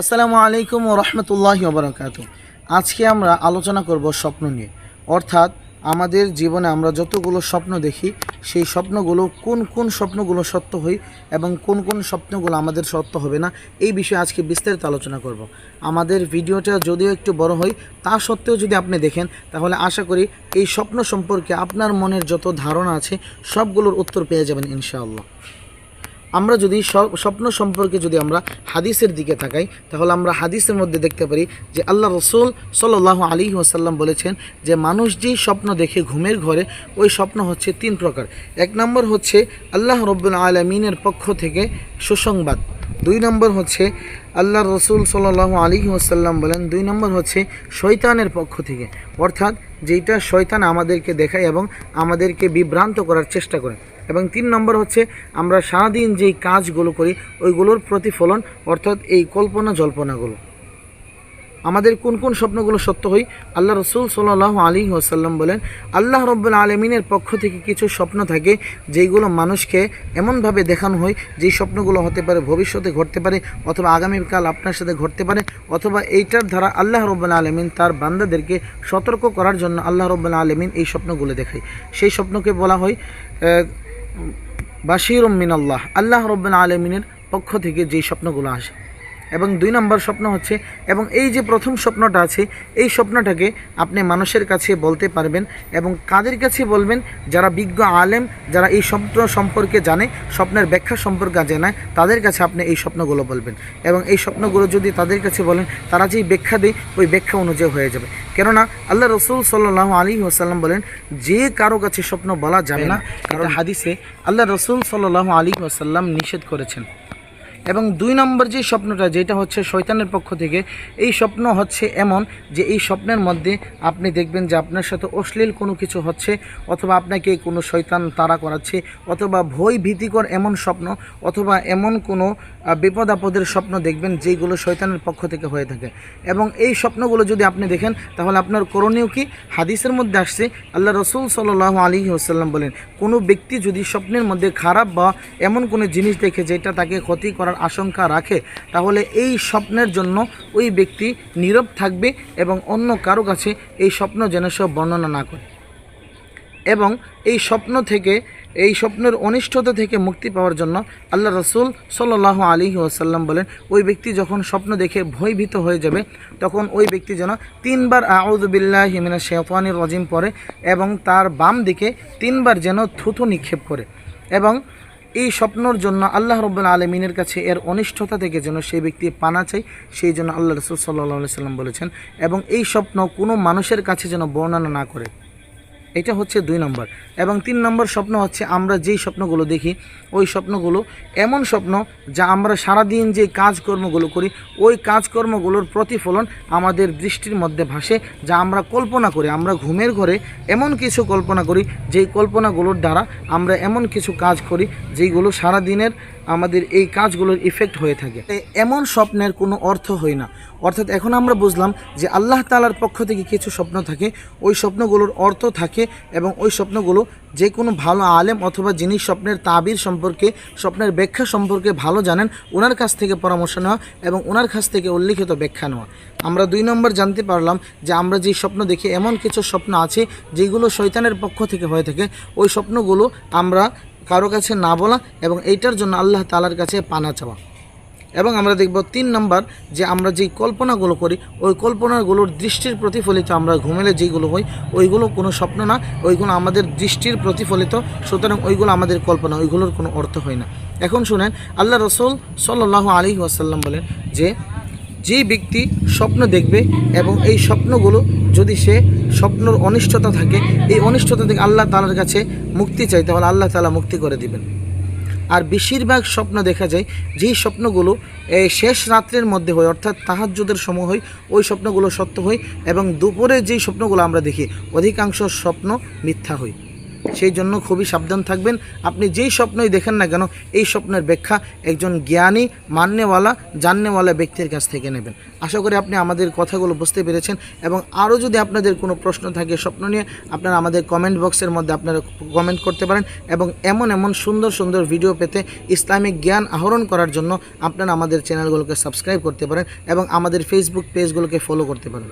আসসালামু আলাইকুম ও রহমতুল্লাহি ওবরাকাত আজকে আমরা আলোচনা করব স্বপ্ন নিয়ে। অর্থাৎ আমাদের জীবনে আমরা যতগুলো স্বপ্ন দেখি, সেই স্বপ্নগুলো কোন কোন স্বপ্নগুলো সত্য হয় এবং কোন কোন স্বপ্নগুলো আমাদের সত্য হবে না, এই বিষয়ে আজকে বিস্তারিত আলোচনা করব। আমাদের ভিডিওটা যদিও একটু বড় হয়, তা সত্ত্বেও যদি আপনি দেখেন, তাহলে আশা করি এই স্বপ্ন সম্পর্কে আপনার মনের যত ধারণা আছে, সবগুলোর উত্তর পেয়ে যাবেন ইনশাআল্লাহ। আমরা যদি স্বপ্ন সম্পর্কে যদি আমরা হাদিসের দিকে তাকাই, তাহলে আমরা হাদিসের মধ্যে দেখতে পারি যে আল্লাহ রসুল সাল্লাহ আলী ওসাল্লাম বলেছেন যে মানুষ যেই স্বপ্ন দেখে ঘুমের ঘরে, ওই স্বপ্ন হচ্ছে তিন প্রকার। এক নম্বর হচ্ছে আল্লাহ রব্বুল আলমিনের পক্ষ থেকে সুসংবাদ। দুই নম্বর হচ্ছে আল্লাহ রসুল সাল্লাহ আলী ওসাল্লাম বলেন, দুই নম্বর হচ্ছে শৈতানের পক্ষ থেকে। অর্থাৎ যেটা শয়তান আমাদেরকে দেখায় এবং আমাদেরকে বিভ্রান্ত করার চেষ্টা করে। এবং তিন নম্বর হচ্ছে আমরা সারাদিন যেই কাজগুলো করি, ওইগুলোর প্রতিফলন, অর্থাৎ এই কল্পনা জল্পনাগুলো আমাদের কোন কোন স্বপ্নগুলো সত্য হই? আল্লাহ রসুল সাল্লাহ আলী ওসাল্লাম বলেন আল্লাহ রব্বুল আলমিনের পক্ষ থেকে কিছু স্বপ্ন থাকে যেইগুলো মানুষকে এমনভাবে দেখানো হয় যেই স্বপ্নগুলো হতে পারে ভবিষ্যতে ঘটতে পারে অথবা আগামীকাল আপনার সাথে ঘটতে পারে অথবা এইটার দ্বারা আল্লাহ রব্বুল আলমিন তার বান্দাদেরকে সতর্ক করার জন্য আল্লাহ রব্বুল আলমিন এই স্বপ্নগুলো দেখায়। সেই স্বপ্নকে বলা হয় আহ, বাশির মিনাল্লাহ। আল্লাহ রব্বান আলমিনের পক্ষ থেকে যেই স্বপ্নগুলো আসে। এবং দুই নম্বর স্বপ্ন হচ্ছে এবং এই যে প্রথম স্বপ্নটা আছে এই স্বপ্নটাকে আপনি মানুষের কাছে বলতে পারবেন এবং কাদের কাছে বলবেন? যারা বিজ্ঞ আলেম যারা এই স্বপ্ন সম্পর্কে জানে স্বপ্নের ব্যাখ্যা সম্পর্কে জানায় তাদের কাছে আপনি এই স্বপ্নগুলো বলবেন। এবং এই স্বপ্নগুলো যদি তাদের কাছে বলেন তারা যেই ব্যাখ্যা দেয় ওই ব্যাখ্যা অনুযায়ী হয়ে যাবে। কেননা আল্লাহ রসুল সাল্লাহ আলী ওসাল্লাম বলেন যে কারও কাছে স্বপ্ন বলা যাবে না কারণ হাদিসে আল্লাহ রসুল সাল্লাহ আলী ওসাল্লাম নিষেধ করেছেন। এবং দুই নম্বর যে স্বপ্নটা, যেটা হচ্ছে শয়তানের পক্ষ থেকে, এই স্বপ্ন হচ্ছে এমন যে এই স্বপ্নের মধ্যে আপনি দেখবেন যে আপনার সাথে অশ্লীল কোনো কিছু হচ্ছে, অথবা আপনাকে কোনো শয়তান তাড়া করাচ্ছে, অথবা ভয় ভীতিকর এমন স্বপ্ন, অথবা এমন কোনো বিপদ আপদের স্বপ্ন দেখবেন যেইগুলো শয়তানের পক্ষ থেকে হয়ে থাকে। এবং এই স্বপ্নগুলো যদি আপনি দেখেন, তাহলে আপনার করণীয় কি? হাদিসের মধ্যে আসছে, আল্লাহ রসুল সাল্লাহ আলী ওসাল্লাম বলেন, কোনো ব্যক্তি যদি স্বপ্নের মধ্যে খারাপ বা এমন কোনো জিনিস দেখে যেটা তাকে ক্ষতি করার আশঙ্কা রাখে, তাহলে এই স্বপ্নের জন্য ওই ব্যক্তি নীরব থাকবে এবং অন্য কারও কাছে এই স্বপ্ন যেন সব বর্ণনা না করে। এবং এই স্বপ্ন থেকে, এই স্বপ্নের অনিষ্টতা থেকে মুক্তি পাওয়ার জন্য আল্লাহ রসুল সাল্লাহ আলী ওসাল্লাম বলেন, ওই ব্যক্তি যখন স্বপ্ন দেখে ভয়ভীত হয়ে যাবে, তখন ওই ব্যক্তি যেন তিনবার আউদুবিল্লাহ হিমিনা শেফানির রজিম পরে এবং তার বাম দিকে তিনবার যেন থুথু নিক্ষেপ করে। এবং এই স্বপ্নর জন্য আল্লাহ রব্বুল আলমিনের কাছে এর অনিষ্ঠতা থেকে যেন সেই ব্যক্তি পানা চাই সেই জন্য আল্লাহ রসুল সাল্লাহ সাল্লাম বলেছেন, এবং এই স্বপ্ন কোনো মানুষের কাছে যেন বর্ণনা না করে। এটা হচ্ছে দুই নম্বর। এবং তিন নম্বর স্বপ্ন হচ্ছে আমরা যেই স্বপ্নগুলো দেখি, ওই স্বপ্নগুলো এমন স্বপ্ন যা আমরা সারাদিন যে কাজকর্মগুলো করি, ওই কাজকর্মগুলোর প্রতিফলন আমাদের দৃষ্টির মধ্যে ভাসে, যা আমরা কল্পনা করি। আমরা ঘুমের ঘরে এমন কিছু কল্পনা করি, যেই কল্পনাগুলোর দ্বারা আমরা এমন কিছু কাজ করি, যেইগুলো সারাদিনের আমাদের এই কাজগুলোর ইফেক্ট হয়ে থাকে। এমন স্বপ্নের কোনো অর্থ হয় না। অর্থাৎ এখন আমরা বুঝলাম যে আল্লাহ তালার পক্ষ থেকে কিছু স্বপ্ন থাকে, ওই স্বপ্নগুলোর অর্থ থাকে এবং ওই স্বপ্নগুলো যে কোনো ভালো আলেম অথবা যিনি স্বপ্নের তাবির সম্পর্কে, স্বপ্নের ব্যাখ্যা সম্পর্কে ভালো জানেন ওনার কাছ থেকে পরামর্শ নেওয়া এবং ওনার কাছ থেকে উল্লিখিত ব্যাখ্যা নেওয়া। আমরা দুই নম্বর জানতে পারলাম যে আমরা যেই স্বপ্ন দেখি, এমন কিছু স্বপ্ন আছে যেগুলো শৈতানের পক্ষ থেকে হয়ে থাকে। ওই স্বপ্নগুলো আমরা কারও কাছে না বলা এবং এইটার জন্য আল্লাহ তালার কাছে পানা চাওয়া। এবং আমরা দেখব তিন নম্বর যে আমরা যেই কল্পনাগুলো করি, ওই কল্পনাগুলোর দৃষ্টির প্রতিফলিত আমরা ঘুমেলে যেগুলো হই, ওইগুলো কোনো স্বপ্ন না, ওইগুলো আমাদের দৃষ্টির প্রতিফলিত, সুতরাং ওইগুলো আমাদের কল্পনা, ওইগুলোর কোনো অর্থ হয় না। এখন শুনেন, আল্লাহ রসুল সাল্লাহ আলী ওয়াসাল্লাম বলেন যে যে ব্যক্তি স্বপ্ন দেখবে এবং এই স্বপ্নগুলো যদি সে স্বপ্নর অনিষ্টতা থাকে, এই অনিষ্টতা থেকে আল্লাহ তালার কাছে মুক্তি চাই, তাহলে আল্লাহ তালা মুক্তি করে দিবেন। আর বেশিরভাগ স্বপ্ন দেখা যায়, যেই স্বপ্নগুলো এই শেষ রাত্রের মধ্যে হয়, অর্থাৎ তাহাজ্জুদের সময় হয়, ওই স্বপ্নগুলো সত্য হয় এবং দুপুরে যেই স্বপ্নগুলো আমরা দেখি, অধিকাংশ স্বপ্ন মিথ্যা হয়। সেই জন্য খুবই সাবধান থাকবেন। আপনি যেই স্বপ্নই দেখেন না কেন, এই স্বপ্নের ব্যাখ্যা একজন জ্ঞানী, মান্যওয়ালা জাননেওয়ালা ব্যক্তির কাছ থেকে নেবেন। আশা করি আপনি আমাদের কথাগুলো বুঝতে পেরেছেন এবং আরও যদি আপনাদের কোনো প্রশ্ন থাকে স্বপ্ন নিয়ে, আপনারা আমাদের কমেন্ট বক্সের মধ্যে আপনারা কমেন্ট করতে পারেন এবং এমন এমন সুন্দর সুন্দর ভিডিও পেতে ইসলামিক জ্ঞান আহরণ করার জন্য আপনারা আমাদের চ্যানেলগুলোকে সাবস্ক্রাইব করতে পারেন এবং আমাদের ফেসবুক পেজগুলোকে ফলো করতে পারেন।